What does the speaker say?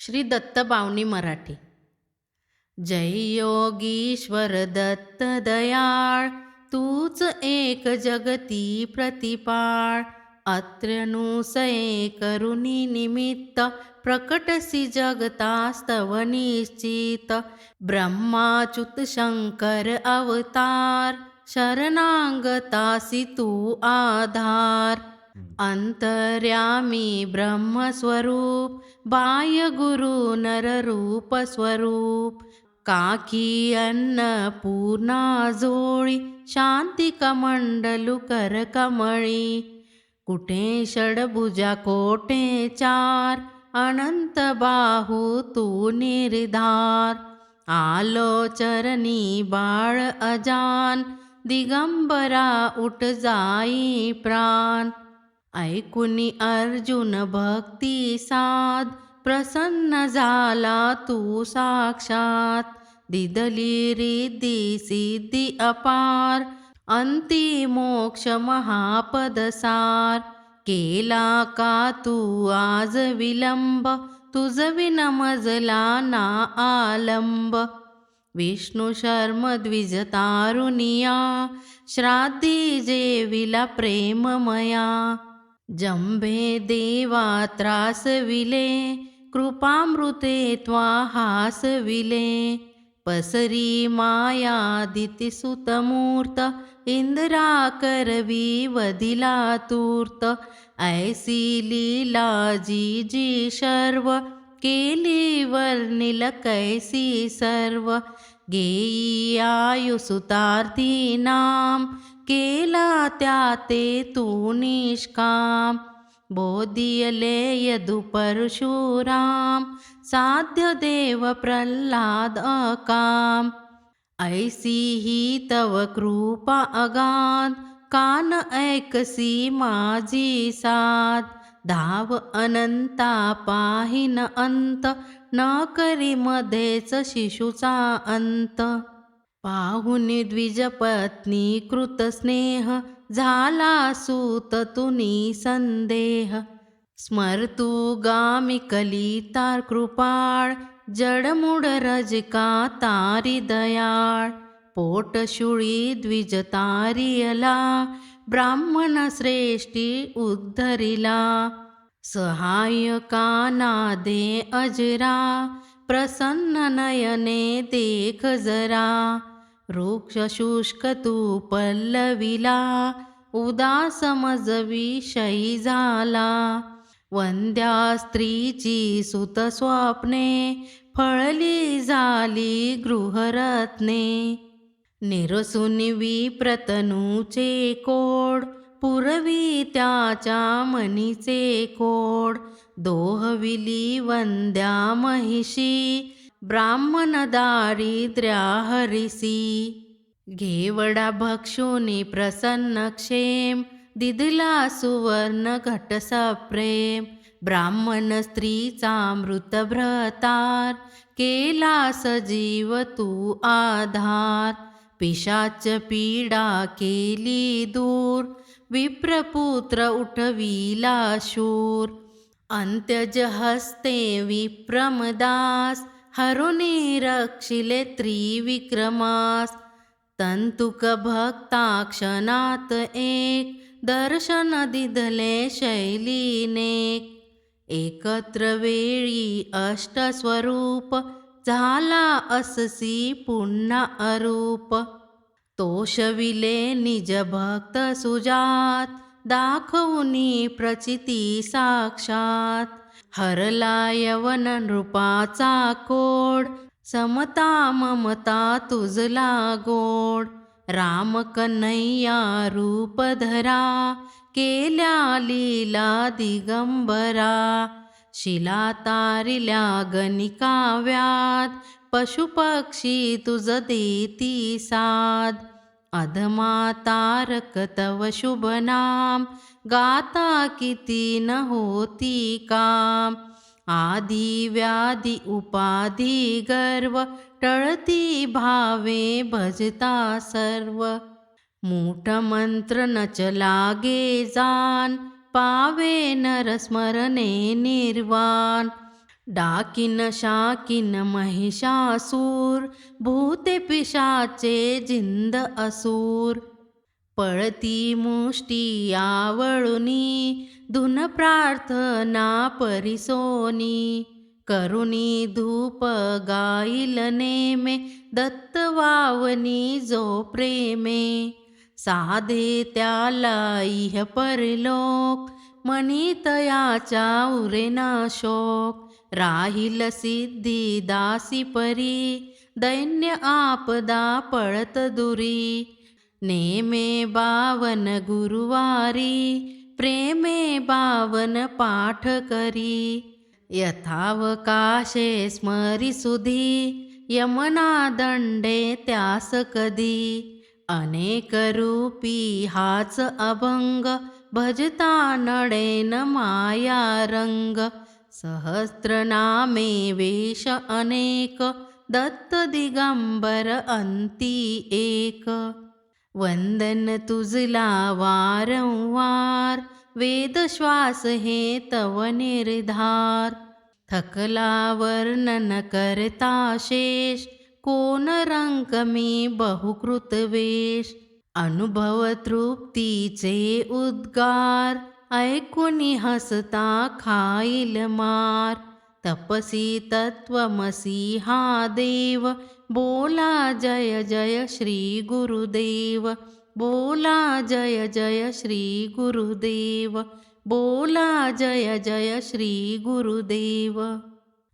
श्री दत्त मराठी. जय योगीश्वर दत्त दयाळ तूच एक जगती प्रतिपाळ. अत्र्यनुसये करुणी निमित्त प्रकटसी जगतास्तव निश्चित. ब्रह्माच्युत शंकर अवतार शरणांगतासि तू आधार. अंतर्यामी ब्रह्मस्वरूप बाय गुरु नररूप स्वरूप काकी अन्न पूर्णाजोळी शांती कर कमळी कुठे षडभुजा कोटे चार अनंत बाहू तू निर्धार आलो चरणी बाळ अजान दिगंबरा उठ जाई प्राण ऐकुनी अर्जुन भक्ती साध प्रसन्न झाला तू साक्षात. दिदली रिद्धी सिद्धी अपार अंती मोक्ष महापदसार केला का तू आज विलंब तुझ विनमजला ना आलंब. विष्णू शर्म द्विज तारुनिया श्राद्धी जेविला प्रेममया जम्भे देवात्रासविले कृपामृते त्वाहासविले पसरी मायादितिसुतमूर्त इन्द्राकरविवधिलातूर्त ऐसी लीला जी ऐसि लीलाजीजिशर्व केलिवर्निलकैसि सर्व। गेयी आयुसुतार्थीनां केला त्या ते तू निष्काम. बोधियले यदु परशुराम साध्य देव प्रल्हाद अकाम. ऐसी ही तव कृपा अगाध कान ऐकसी माझी साथ धाव अनंता पाहिन अंत न करी मध्येच शिशूचा अंत. पाहुनी द्विजपत्नी कृत स्नेह झाला सूत तुनी संदेह. स्मर्तू गामी कलितार कृपाळ जडमुड रजका तारी दयाळ. पोटशुळी द्विज तारियला ब्राह्मण श्रेष्ठी उद्धरिला. सहाय्यका नादे अजरा प्रसन्न नयने देख जरा वृक्ष शुष्क तू पल्लविला उदास मज विषयी झाला वंद्या स्त्रीची सुत स्वप्ने फळली झाली गृहरत्ने. निरसुनिवी विप्रतनूचे कोड पुरवी त्याच्या मनीचे कोड. दोहविली वंद्या महिषी ब्राह्मण दारिद्र्या हरिसी. घेवडा भक्षुनी प्रसन्न क्षेम दिदला सुवर्ण घट सप्रेम. ब्राह्मण स्त्रीचा मृत भ्रतार केला सजीव तू आधार. पिशाच पीडा केली दूर विप्रपुत्र उठविला शूर अंत्यज हस्ते विप्रमदास हरुणे रक्षिले त्रिविक्रमास। तंतुक भक्ता क्षणात एक दर्शन दिदले शैलीनेक। एकत्र वेळी अष्टस्वरूप झाला अससी पुन्हा अरूप। तोषविले निज भक्त सुजात दाखवुनी प्रचिती साक्षात. हरला यवन नृपाचा कोड समता ममता तुझला गोड. राम कन्हैया रूप धरा केल्या लीला दिगंबरा. शिला तारिल्या गणिकाव्यात पशुपक्षी तुझ देती साध. अधमा तारक तव शुभ नाम. गाता किती न होती काम. आदी व्याधी उपाधी गर्व. टळती भावे भजता सर्व. मूठ मंत्र नच लागे जान. पावे नर स्मरणे निर्वाण. डाकिन शाकिन महिषासूर भूते पिशाचे जिंद असूर. पळती मुष्टी आवळुनी धुन प्रार्थना परिसोनी. करुणी धूप गाईल नेमे दत्त वावनी जो प्रेमे. साधे त्याला इह परलोक मनितयाच्या उरेना शोक राहील सिद्धी दासी परी दैन्य आपदा पळत दुरी. नेमे बावन गुरुवारी प्रेमे बावन पाठ करी. यथावकाशे स्मरिसुधी यमना दंडे त्यास कधी. अनेक रूपी हाच अभंग भजता नडेन माया रंग. सहस्रनामे वेश अनेक दत्त दिगंबर अंती एक. वंदन तुझला वारंवार वेद श्वास हे तव निर्धार. थकला वर्णन करता शेष कोण रंक मी बहुकृत वेश अनुभव तृप्तीचे उद्गार ऐकुनी हसता खाईल मार. तपसी तत्वमसी हा देव बोला जय जय श्री गुरुदेव बोला जय जय श्री गुरुदेव बोला जय जय श्री गुरुदेव.